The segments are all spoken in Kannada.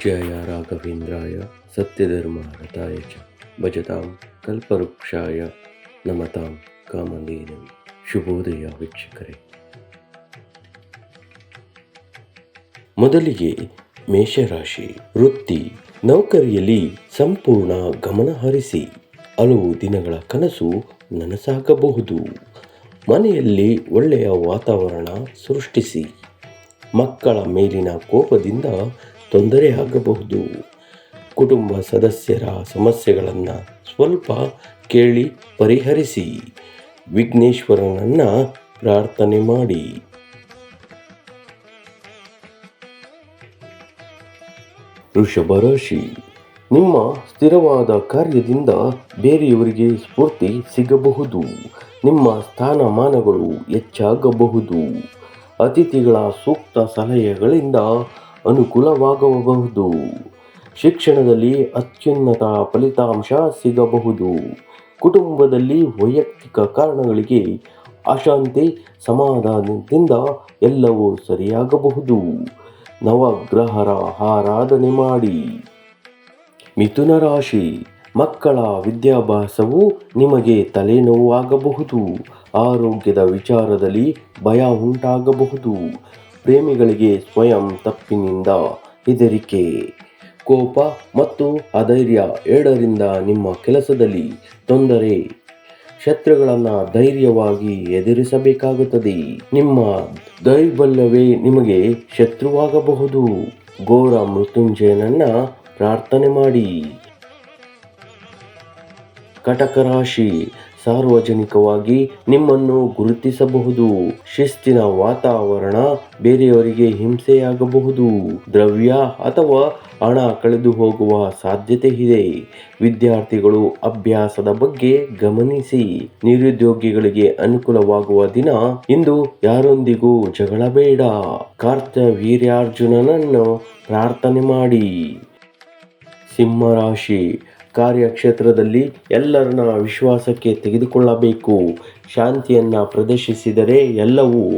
ಪೂಜ್ಯಾಯ ರಾಘವೇಂದ್ರಾಯ ಸತ್ಯಧರ್ಮ ರಥಾಯ ಚ ಭಜತಾಂ ಕಲ್ಪವೃಕ್ಷಾಯ ನಮತಾಂ ಕಾಮಧೇನವಿ ಶುಭೋದಯ ವೀಕ್ಷಕರೇ. ಮೊದಲಿಗೆ ಮೇಷರಾಶಿ ವೃತ್ತಿ ನೌಕರಿಯಲ್ಲಿ ಸಂಪೂರ್ಣ ಗಮನ ಹರಿಸಿ ಹಲವು ದಿನಗಳ ಕನಸು ನನಸಾಗಬಹುದು. ಮನೆಯಲ್ಲಿ ಒಳ್ಳೆಯ ವಾತಾವರಣ ಸೃಷ್ಟಿಸಿ ಮಕ್ಕಳ ಮೇಲಿನ ಕೋಪದಿಂದ ತೊಂದರೆಯಾಗಬಹುದು. ಕುಟುಂಬ ಸದಸ್ಯರ ಸಮಸ್ಯೆಗಳನ್ನು ಸ್ವಲ್ಪ ಕೇಳಿ ಪರಿಹರಿಸಿ. ವಿಘ್ನೇಶ್ವರನನ್ನು ಪ್ರಾರ್ಥನೆ ಮಾಡಿ. ವೃಷಭ ರಾಶಿ, ನಿಮ್ಮ ಸ್ಥಿರವಾದ ಕಾರ್ಯದಿಂದ ಬೇರೆಯವರಿಗೆ ಸ್ಫೂರ್ತಿ ಸಿಗಬಹುದು. ನಿಮ್ಮ ಸ್ಥಾನಮಾನಗಳು ಹೆಚ್ಚಾಗಬಹುದು. ಅತಿಥಿಗಳ ಸೂಕ್ತ ಸಲಹೆಗಳಿಂದ ಅನುಕೂಲವಾಗಬಹುದು. ಶಿಕ್ಷಣದಲ್ಲಿ ಅತ್ಯುನ್ನತ ಫಲಿತಾಂಶ ಸಿಗಬಹುದು. ಕುಟುಂಬದಲ್ಲಿ ವೈಯಕ್ತಿಕ ಕಾರಣಗಳಿಗೆ ಅಶಾಂತಿ ಸಮಾಧಾನದಿಂದ ಎಲ್ಲವೂ ಸರಿಯಾಗಬಹುದು. ನವಗ್ರಹರ ಆರಾಧನೆ ಮಾಡಿ. ಮಿಥುನ ರಾಶಿ, ಮಕ್ಕಳ ವಿದ್ಯಾಭ್ಯಾಸವು ನಿಮಗೆ ತಲೆನೋವಾಗಬಹುದು. ಆರೋಗ್ಯದ ವಿಚಾರದಲ್ಲಿ ಭಯ ಉಂಟಾಗಬಹುದು. ಪ್ರೇಮಿಗಳಿಗೆ ಸ್ವಯಂ ತಪ್ಪಿನಿಂದ ಹೆದರಿಕೆ, ಕೋಪ ಮತ್ತು ಅಧೈರ್ಯ ಎರಡರಿಂದ ನಿಮ್ಮ ಕೆಲಸದಲ್ಲಿ ತೊಂದರೆ. ಶತ್ರುಗಳನ್ನು ಧೈರ್ಯವಾಗಿ ಎದುರಿಸಬೇಕಾಗುತ್ತದೆ. ನಿಮ್ಮ ದೈರ್ಬಲ್ಯವೇ ನಿಮಗೆ ಶತ್ರುವಾಗಬಹುದು. ಘೋರ ಮೃತ್ಯುಂಜಯನನ್ನ ಪ್ರಾರ್ಥನೆ ಮಾಡಿ. ಕಟಕ ರಾಶಿ ಸಾರ್ವಜನಿಕವಾಗಿ ನಿಮ್ಮನ್ನು ಗುರುತಿಸಬಹುದು. ಶಿಸ್ತಿನ ವಾತಾವರಣ ಬೇರೆಯವರಿಗೆ ಹಿಂಸೆಯಾಗಬಹುದು. ದ್ರವ್ಯ ಅಥವಾ ಹಣ ಕಳೆದು ಹೋಗುವ ಸಾಧ್ಯತೆ ಇದೆ ವಿದ್ಯಾರ್ಥಿಗಳು ಅಭ್ಯಾಸದ ಬಗ್ಗೆ ಗಮನಿಸಿ. ನಿರುದ್ಯೋಗಿಗಳಿಗೆ ಅನುಕೂಲವಾಗುವ ದಿನ ಇಂದು ಯಾರೊಂದಿಗೂ ಜಗಳ ಬೇಡ. ವೀರ್ಯಾರ್ಜುನನನ್ನು ಪ್ರಾರ್ಥನೆ ಮಾಡಿ. ಸಿಂಹರಾಶಿ ಕಾರ್ಯಕ್ಷೇತ್ರದಲ್ಲಿ ಎಲ್ಲರನ್ನ ವಿಶ್ವಾಸಕ್ಕೆ ತೆಗೆದುಕೊಳ್ಳಬೇಕು. ಶಾಂತಿಯನ್ನು ಪ್ರದರ್ಶಿಸಿದರೆ ಎಲ್ಲವೂ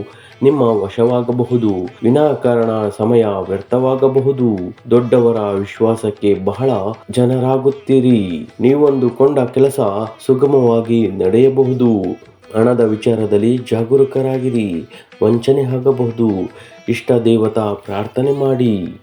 ನಿಮ್ಮ ವಶವಾಗಬಹುದು. ವಿನಾಕಾರಣ ಸಮಯ ವ್ಯರ್ಥವಾಗಬಹುದು. ದೊಡ್ಡವರ ವಿಶ್ವಾಸಕ್ಕೆ ಬಹಳ ಜನರಾಗುತ್ತೀರಿ. ನೀವೊಂದು ಕೊಂಡ ಕೆಲಸ ಸುಗಮವಾಗಿ ನಡೆಯಬಹುದು. ಹಣದ ವಿಚಾರದಲ್ಲಿ ಜಾಗರೂಕರಾಗಿರಿ. ವಂಚನೆ ಆಗಬಹುದು. ಇಷ್ಟ ದೇವತಾ ಪ್ರಾರ್ಥನೆ ಮಾಡಿ.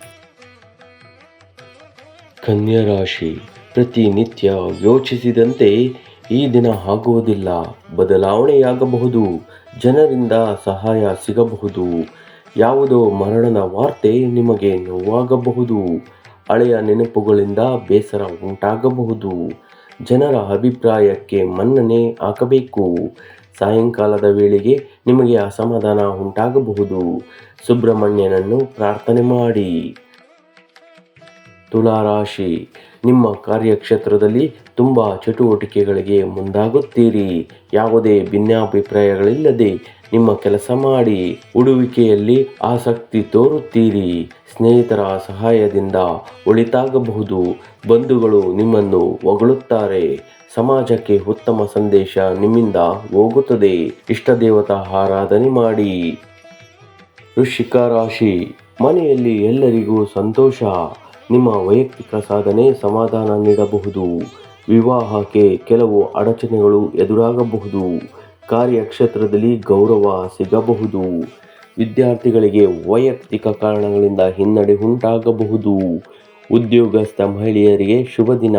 ಕನ್ಯಾ ರಾಶಿ. ಪ್ರತಿನಿತ್ಯ ಯೋಚಿಸಿದಂತೆ ಈ ದಿನ ಆಗುವುದಿಲ್ಲ. ಬದಲಾವಣೆಯಾಗಬಹುದು. ಜನರಿಂದ ಸಹಾಯ ಸಿಗಬಹುದು. ಯಾವುದೋ ಮರಣದ ವಾರ್ತೆ ನಿಮಗೆ ನೋವಾಗಬಹುದು. ಹಳೆಯ ನೆನಪುಗಳಿಂದ ಬೇಸರ ಉಂಟಾಗಬಹುದು. ಜನರ ಅಭಿಪ್ರಾಯಕ್ಕೆ ಮನ್ನಣೆ ಹಾಕಬೇಕು ಸಾಯಂಕಾಲದ ವೇಳೆಗೆ ನಿಮಗೆ ಅಸಮಾಧಾನ ಉಂಟಾಗಬಹುದು. ಸುಬ್ರಹ್ಮಣ್ಯನನ್ನು ಪ್ರಾರ್ಥನೆ ಮಾಡಿ. ತುಲಾರಾಶಿ, ನಿಮ್ಮ ಕಾರ್ಯಕ್ಷೇತ್ರದಲ್ಲಿ ತುಂಬ ಚಟುವಟಿಕೆಗಳಿಗೆ ಮುಂದಾಗುತ್ತೀರಿ. ಯಾವುದೇ ಭಿನ್ನಾಭಿಪ್ರಾಯಗಳಿಲ್ಲದೆ ನಿಮ್ಮ ಕೆಲಸ ಮಾಡಿ ಉಡುವಿಕೆಯಲ್ಲಿ ಆಸಕ್ತಿ ತೋರುತ್ತೀರಿ. ಸ್ನೇಹಿತರ ಸಹಾಯದಿಂದ ಒಳಿತಾಗಬಹುದು. ಬಂಧುಗಳು ನಿಮ್ಮನ್ನು ಹೊಗಳುತ್ತಾರೆ. ಸಮಾಜಕ್ಕೆ ಉತ್ತಮ ಸಂದೇಶ ನಿಮ್ಮಿಂದ ಹೋಗುತ್ತದೆ. ಇಷ್ಟ ದೇವತಾ ಆರಾಧನೆ ಮಾಡಿ. ವೃಶ್ಚಿಕ ರಾಶಿ, ಮನೆಯಲ್ಲಿ ಎಲ್ಲರಿಗೂ ಸಂತೋಷ. ನಿಮ್ಮ ವೈಯಕ್ತಿಕ ಸಾಧನೆ ಸಮಾಧಾನ ನೀಡಬಹುದು. ವಿವಾಹಕ್ಕೆ ಕೆಲವು ಅಡಚಣೆಗಳು ಎದುರಾಗಬಹುದು. ಕಾರ್ಯಕ್ಷೇತ್ರದಲ್ಲಿ ಗೌರವ ಸಿಗಬಹುದು. ವಿದ್ಯಾರ್ಥಿಗಳಿಗೆ ವೈಯಕ್ತಿಕ ಕಾರಣಗಳಿಂದ ಹಿನ್ನಡೆ ಉಂಟಾಗಬಹುದು. ಉದ್ಯೋಗಸ್ಥ ಮಹಿಳೆಯರಿಗೆ ಶುಭ ದಿನ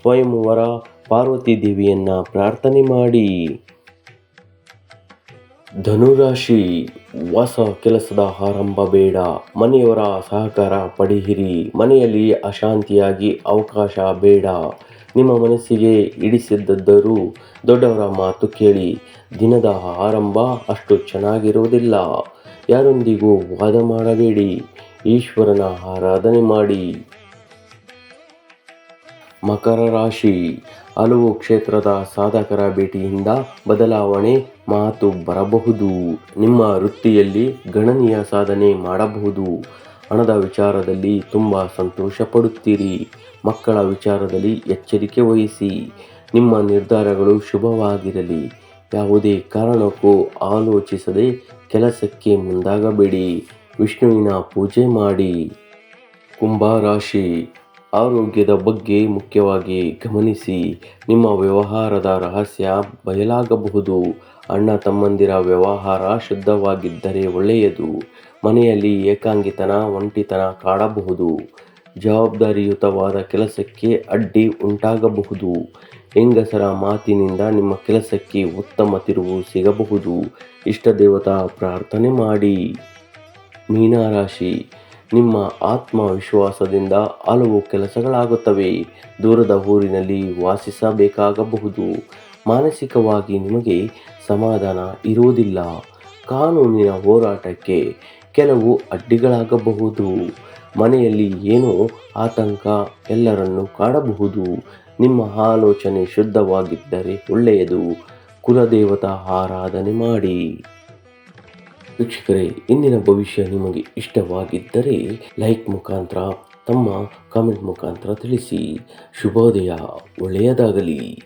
ಸ್ವಯಂವರ ಪಾರ್ವತಿ ದೇವಿಯನ್ನು ಪ್ರಾರ್ಥನೆ ಮಾಡಿ. ಧನುರಾಶಿ ಹೊಸ ಕೆಲಸದ ಆರಂಭ ಬೇಡ. ಮನೆಯವರ ಸಹಕಾರ ಪಡೆಯಿರಿ. ಮನೆಯಲ್ಲಿ ಅಶಾಂತಿಯಾಗಿ ಅವಕಾಶ ಬೇಡ. ನಿಮ್ಮ ಮನಸ್ಸಿಗೆ ಇಡಿಸಿದ್ದರೂ ದೊಡ್ಡವರ ಮಾತು ಕೇಳಿ. ದಿನದ ಆರಂಭ ಅಷ್ಟು ಚೆನ್ನಾಗಿರುವುದಿಲ್ಲ. ಯಾರೊಂದಿಗೂ ವಾದ ಮಾಡಬೇಡಿ. ಈಶ್ವರನ ಆರಾಧನೆ ಮಾಡಿ. ಮಕರ ರಾಶಿ ಹಲವು ಕ್ಷೇತ್ರದ ಸಾಧಕರ ಭೇಟಿಯಿಂದ ಬದಲಾವಣೆ ಮಾತು ಬರಬಹುದು. ನಿಮ್ಮ ವೃತ್ತಿಯಲ್ಲಿ ಗಣನೀಯ ಸಾಧನೆ ಮಾಡಬಹುದು. ಹಣದ ವಿಚಾರದಲ್ಲಿ ತುಂಬ ಸಂತೋಷ ಪಡುತ್ತೀರಿ. ಮಕ್ಕಳ ವಿಚಾರದಲ್ಲಿ ಎಚ್ಚರಿಕೆ ವಹಿಸಿ. ನಿಮ್ಮ ನಿರ್ಧಾರಗಳು ಶುಭವಾಗಿರಲಿ. ಯಾವುದೇ ಕಾರಣಕ್ಕೂ ಆಲೋಚಿಸದೆ ಕೆಲಸಕ್ಕೆ ಮುಂದಾಗಬೇಡಿ. ವಿಷ್ಣುವಿನ ಪೂಜೆ ಮಾಡಿ. ಕುಂಭರಾಶಿ ಆರೋಗ್ಯದ ಬಗ್ಗೆ ಮುಖ್ಯವಾಗಿ ಗಮನಿಸಿ. ನಿಮ್ಮ ವ್ಯವಹಾರದ ರಹಸ್ಯ ಬಯಲಾಗಬಹುದು. ಅಣ್ಣ ತಮ್ಮಂದಿರ ವ್ಯವಹಾರ ಶುದ್ಧವಾಗಿದ್ದರೆ ಒಳ್ಳೆಯದು. ಮನೆಯಲ್ಲಿ ಏಕಾಂಗಿತನ, ಒಂಟಿತನ ಕಾಡಬಹುದು. ಜವಾಬ್ದಾರಿಯುತವಾದ ಕೆಲಸಕ್ಕೆ ಅಡ್ಡಿ ಉಂಟಾಗಬಹುದು. ಹೆಂಗಸರ ಮಾತಿನಿಂದ ನಿಮ್ಮ ಕೆಲಸಕ್ಕೆ ಉತ್ತಮ ತಿರುವು ಸಿಗಬಹುದು. ಇಷ್ಟ ದೇವತಾ ಪ್ರಾರ್ಥನೆ ಮಾಡಿ. ಮೀನರಾಶಿ ನಿಮ್ಮ ಆತ್ಮವಿಶ್ವಾಸದಿಂದ ಹಲವು ಕೆಲಸಗಳಾಗುತ್ತವೆ. ದೂರದ ಊರಿನಲ್ಲಿ ವಾಸಿಸಬೇಕಾಗಬಹುದು. ಮಾನಸಿಕವಾಗಿ ನಿಮಗೆ ಸಮಾಧಾನ ಇರುವುದಿಲ್ಲ. ಕಾನೂನಿನ ಹೋರಾಟಕ್ಕೆ ಕೆಲವು ಅಡ್ಡಿಗಳಾಗಬಹುದು. ಮನೆಯಲ್ಲಿ ಏನೋ ಆತಂಕ ಎಲ್ಲರನ್ನು ಕಾಡಬಹುದು. ನಿಮ್ಮ ಆಲೋಚನೆ ಶುದ್ಧವಾಗಿದ್ದರೆ ಒಳ್ಳೆಯದು. ಕುಲದೇವತಾ ಆರಾಧನೆ ಮಾಡಿ. ವೀಕ್ಷಕರೇ ಇಂದಿನ ಭವಿಷ್ಯ ನಿಮಗೆ ಇಷ್ಟವಾಗಿದ್ದರೆ ಲೈಕ್ ಮುಖಾಂತರ ತಮ್ಮ ಕಾಮೆಂಟ್ ಮುಖಾಂತರ ತಿಳಿಸಿ. ಶುಭೋದಯ ಒಳ್ಳೆಯದಾಗಲಿ.